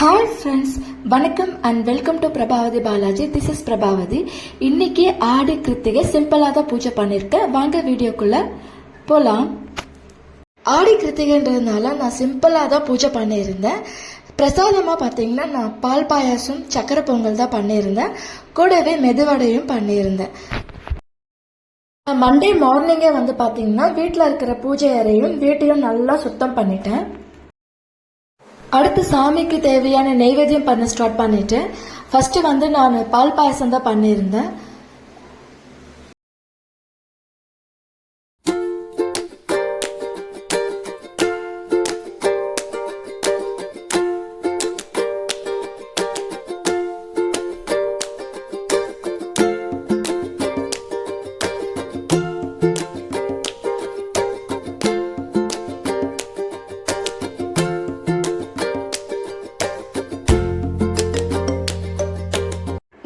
Hi friends வணக்கம் and welcome to Prabhavathi Balaji this is Prabhavathi இன்னைக்கு ஆடி கிருத்திகை சிம்பிளாக தான் பூஜை பண்ணியிருக்கேன் வாங்க வீடியோக்குள்ள போகலாம் ஆடி கிருத்திகைன்றதுனால நான் சிம்பிளாக தான் பூஜை பண்ணியிருந்தேன். பிரசாதமாக பார்த்தீங்கன்னா நான் பால் பாயாசம் சக்கரை பொங்கல் தான் பண்ணியிருந்தேன். கூடவே மெதுவடையும் பண்ணியிருந்தேன். மண்டே மார்னிங்கே வந்து பார்த்தீங்கன்னா வீட்டில் இருக்கிற பூஜை அறையும் வீட்டையும் நல்லா சுத்தம் பண்ணிட்டேன். அடுத்து சாமிக்கு தேவையான நெய்வேத்தியம் பண்ண ஸ்டார்ட் பண்ணிட்டேன் ஃபர்ஸ்ட் வந்து நான் பால் பாயசம் தான் பண்ணியிருந்தேன்.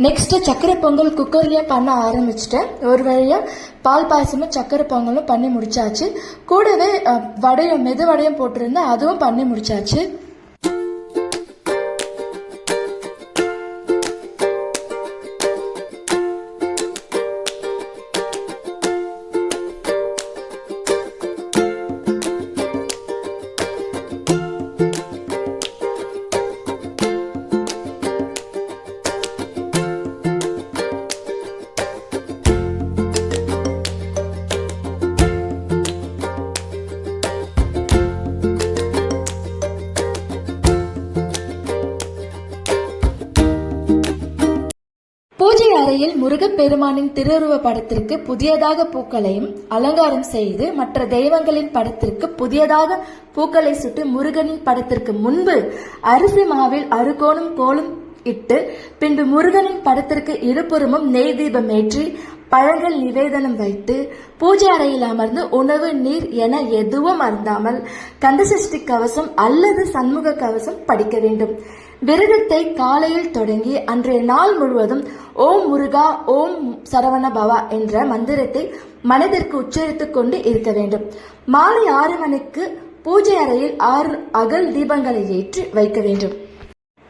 நெக்ஸ்ட்டு சக்கரை பொங்கல் குக்கர்லேயே பண்ண ஆரம்பிச்சிட்டேன். ஒரு வழியாக பால் பாயசமும் சக்கரை பொங்கலும் பண்ணி முடிச்சாச்சு. கூடவே வடையும் மெது வடையும் போட்டிருந்தேன் அதுவும் பண்ணி முடிச்சாச்சு. அறையில் முருகப்பெருமானின் திருவுருவ படத்திற்கு புதியதாக பூக்களையும் அலங்காரம் செய்து மற்ற தெய்வங்களின் படத்திற்கு புதியதாக பூக்களை சுட்டு முருகனின் படத்திற்கு முன்பு அரிசி மாவில் அறுகோணும் கோலும் இட்டு பின்பு முருகனின் படத்திற்கு இருபுறமும் நெய் தீபம் ஏற்றி பழங்கள் நிவேதனம் வைத்து பூஜை அறையில் அமர்ந்து உணவு நீர் என எதுவும் அருந்தாமல் கந்தசஷ்டி கவசம் அல்லது சண்முக கவசம் படிக்க வேண்டும். விரதத்தை காலையில் தொடங்கி அன்றைய நாள் முழுவதும் ஓம் முருகா ஓம் சரவண பவா என்ற மந்திரத்தை மனதிற்கு உச்சரித்துக் கொண்டு இருக்க வேண்டும். மாலை ஆறு மணிக்கு பூஜை அறையில் ஆறு அகல் தீபங்களை ஏற்றி வைக்க வேண்டும்.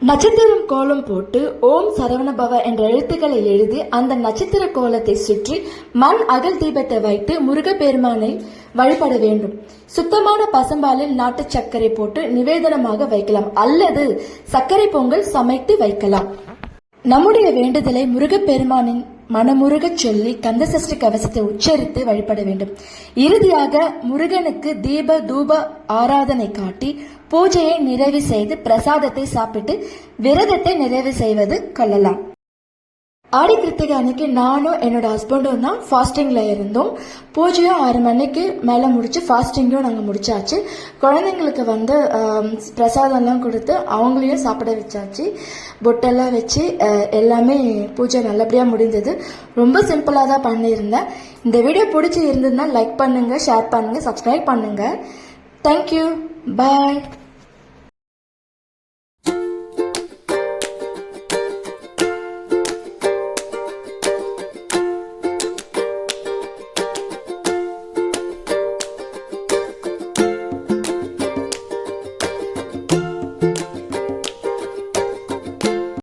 நட்சத்திரம் கோலம் போட்டு ஓம் சரவணபவ என்ற எழுத்துக்களை எழுதி அந்த நட்சத்திர கோலத்தை சுற்றி மண் அகல் தீபத்தை வைத்து முருகப்பெருமானை வழிபட வேண்டும். சுத்தமான பசம்பாலில் நாட்டு சர்க்கரை போட்டு நிவேதனமாக வைக்கலாம். அல்லது சர்க்கரை பொங்கல் சமைத்து வைக்கலாம். நம்முடைய வேண்டுதலை முருகப்பெருமானின் மனமுருகச் சொல்லி கந்தசஷ்டி கவசத்தை உச்சரித்து வழிபட வேண்டும். இறுதியாக முருகனுக்கு தீப தூப ஆராதனை காட்டி பூஜையை நிறைவு செய்து பிரசாதத்தை சாப்பிட்டு விரதத்தை நிறைவு செய்வது கொள்ளலாம். ஆடி கிருத்திகை அன்னைக்கு நானும் என்னோட ஹஸ்பண்டும் தான் ஃபாஸ்டிங்கில் இருந்தோம். பூஜையும் ஆறு மணிக்கு மேலே முடிச்சு ஃபாஸ்டிங்கும் நாங்கள் முடிச்சாச்சு. குழந்தைங்களுக்கு வந்து பிரசாதம்லாம் கொடுத்து அவங்களையும் சாப்பிட வச்சாச்சு. பொட்டெல்லாம் வச்சு எல்லாமே பூஜை நல்லபடியாக முடிந்தது. ரொம்ப சிம்பிளாக தான் பண்ணியிருந்தேன். இந்த வீடியோ பிடிச்சி இருந்ததுன்னா லைக் பண்ணுங்கள் ஷேர் பண்ணுங்கள் சப்ஸ்கிரைப் பண்ணுங்கள் தேங்க்யூ பாய்